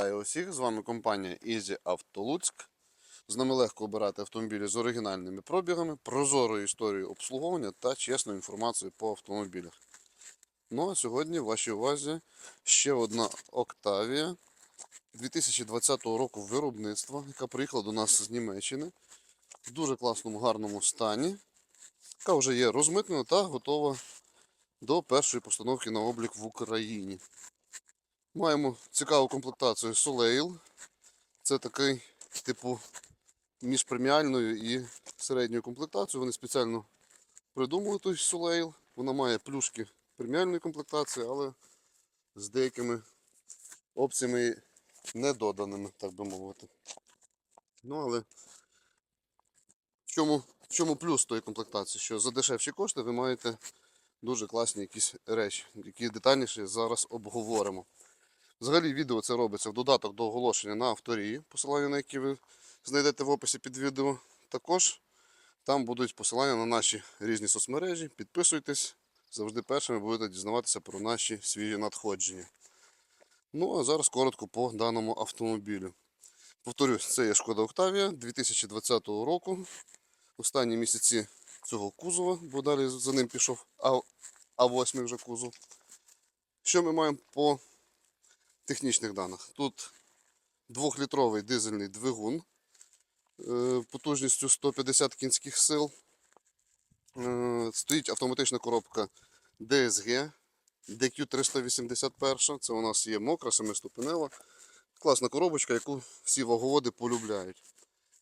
всіх! З вами компанія Easy Auto. З нами легко обирати автомобілі з оригінальними пробігами, прозорою історією обслуговування та чесною інформацією по автомобілях. Ну а сьогодні в вашій увазі ще одна Octavia 2020 року виробництва, яка приїхала до нас з Німеччини в дуже класному гарному стані, яка вже є розмитнена та готова до першої постановки на облік в Україні. Маємо цікаву комплектацію Soleil. Це такий, типу, між преміальною і середньою комплектацією. Вони спеціально придумали той Soleil. Вона має плюшки преміальної комплектації, але з деякими опціями не доданими, так би мовити. Ну, але в чому, в чому плюс тої комплектації? Що за дешевші кошти ви маєте дуже класні якісь речі, які детальніше зараз обговоримо. Взагалі відео це робиться в додаток до оголошення на авторії, посилання на які ви знайдете в описі під відео. Також там будуть посилання на наші різні соцмережі. Підписуйтесь, завжди першими будете дізнаватися про наші свіжі надходження. Ну а зараз коротко по даному автомобілю. Повторюсь, це є Шкода Октавія 2020 року. Останні місяці цього кузова, бо далі за ним пішов А- А8 вже кузов. Що ми маємо по технічних даних. Тут 2-літровий дизельний двигун е, потужністю 150 кінських сил. Е, Стоїть автоматична коробка DSG DQ381. Це у нас є мокра, семиступенева. Класна коробочка, яку всі ваговоди полюбляють.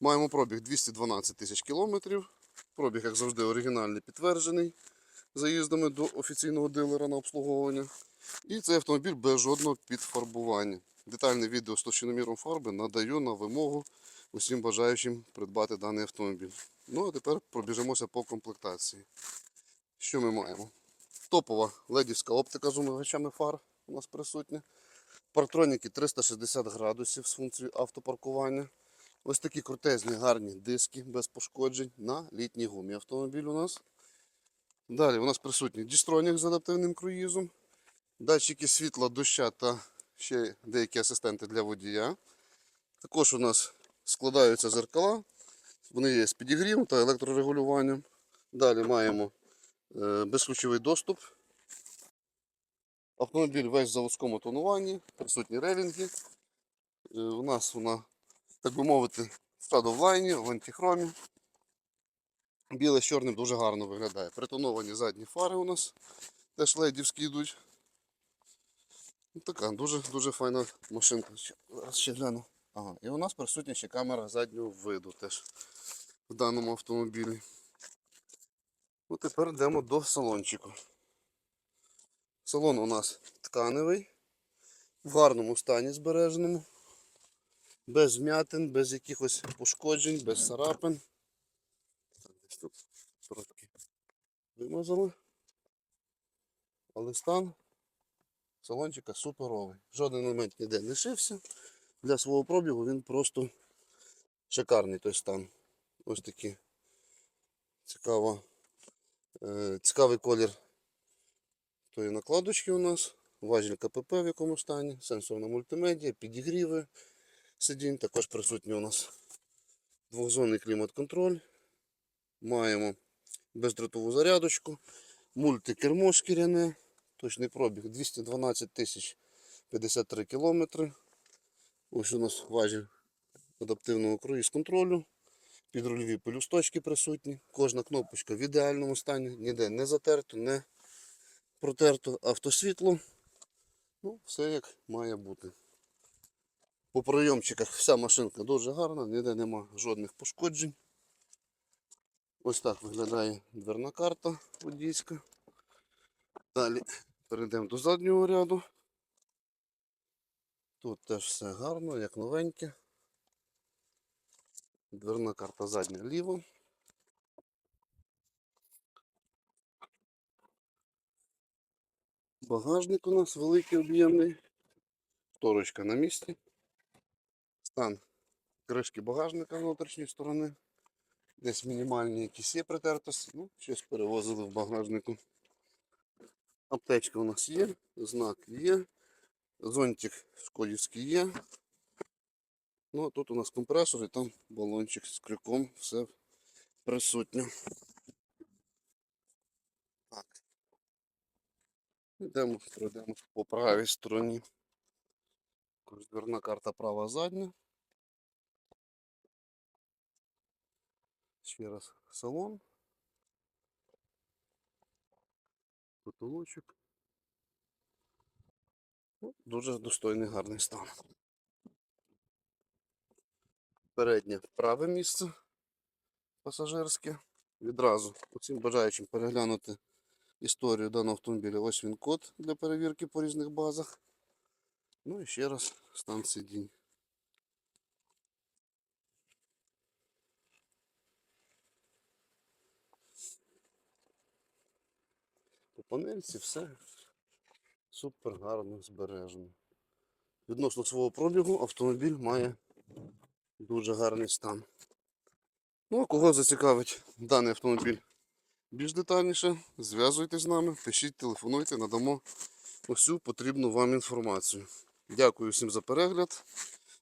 Маємо пробіг 212 тисяч кілометрів. Пробіг, як завжди, оригінальний підтверджений заїздами до офіційного дилера на обслуговування. І цей автомобіль без жодного підфарбування. Детальне відео з товщиноміром фарби надаю на вимогу усім бажаючим придбати даний автомобіль. Ну а тепер пробіжимося по комплектації. Що ми маємо? Топова ледівська оптика з умивачами фар у нас присутня. Партроніки 360 градусів з функцією автопаркування. Ось такі крутезні гарні диски без пошкоджень на літній гумі автомобіль у нас. Далі у нас присутній дістронік з адаптивним круїзом, датчики світла, доща та ще деякі асистенти для водія. Також у нас складаються зеркала, вони є з підігрівом та електрорегулюванням. Далі маємо е, безключовий доступ. Автомобіль весь в заводському тонуванні, присутні релінги. Е, У нас вона, так би мовити, в лайні, в антихромі. Біле з чорним дуже гарно виглядає. Притоновані задні фари у нас теж ледівські йдуть. Ну, Така дуже дуже файна машинка. Зараз ще гляну. Ага, і у нас присутня ще камера заднього виду теж в даному автомобілі. Ну, тепер йдемо до салончику. Салон у нас тканевий, в гарному стані збереженому, без вмятин, без якихось пошкоджень, без царапин. Тут трошки вимазали. Але стан салончика суперовий. Жоден елемент ніде не шився. Для свого пробігу він просто шикарний той стан. Ось такий цікаво, е, цікавий колір тої накладочки у нас. Важіль КПП в якому стані, сенсорна мультимедіа, підігріви сидінь. Також присутній у нас двохзонний клімат-контроль. Маємо бездротову зарядочку, мультикермо шкіряне, точний пробіг 212 тисяч 53 кілометри. Ось у нас важіль адаптивного круїз контролю. Підрульові пелюсточки присутні. Кожна кнопочка в ідеальному стані, ніде не затерто, не протерто автосвітло. Ну, все як має бути. По прийомчиках вся машинка дуже гарна, ніде нема жодних пошкоджень. Ось так виглядає дверна карта водійська. Далі перейдемо до заднього ряду. Тут теж все гарно, як новеньке. Дверна карта задня ліво. Багажник у нас великий об'ємний. Торочка на місці. Стан кришки багажника внутрішньої сторони. Десь мінімальні якісь є притертості. Ну, щось перевозили в багажнику. Аптечка у нас є, знак є, зонтик шкодівський є. Ну, а тут у нас компресор і там балончик з крюком, все присутньо. Так. Йдемо, пройдемо по правій стороні. Дверна карта права задня. Ще раз салон. Потолочок. Ну, дуже достойний гарний стан. Переднє праве місце пасажирське. Відразу усім бажаючим переглянути історію даного автомобіля. Ось він код для перевірки по різних базах. Ну і ще раз стан сидінь. Панельці все супер гарно збережено. Відносно свого пробігу автомобіль має дуже гарний стан. Ну, а кого зацікавить даний автомобіль більш детальніше, зв'язуйтесь з нами, пишіть, телефонуйте, надамо усю потрібну вам інформацію. Дякую всім за перегляд.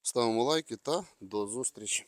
Ставимо лайки та до зустрічі.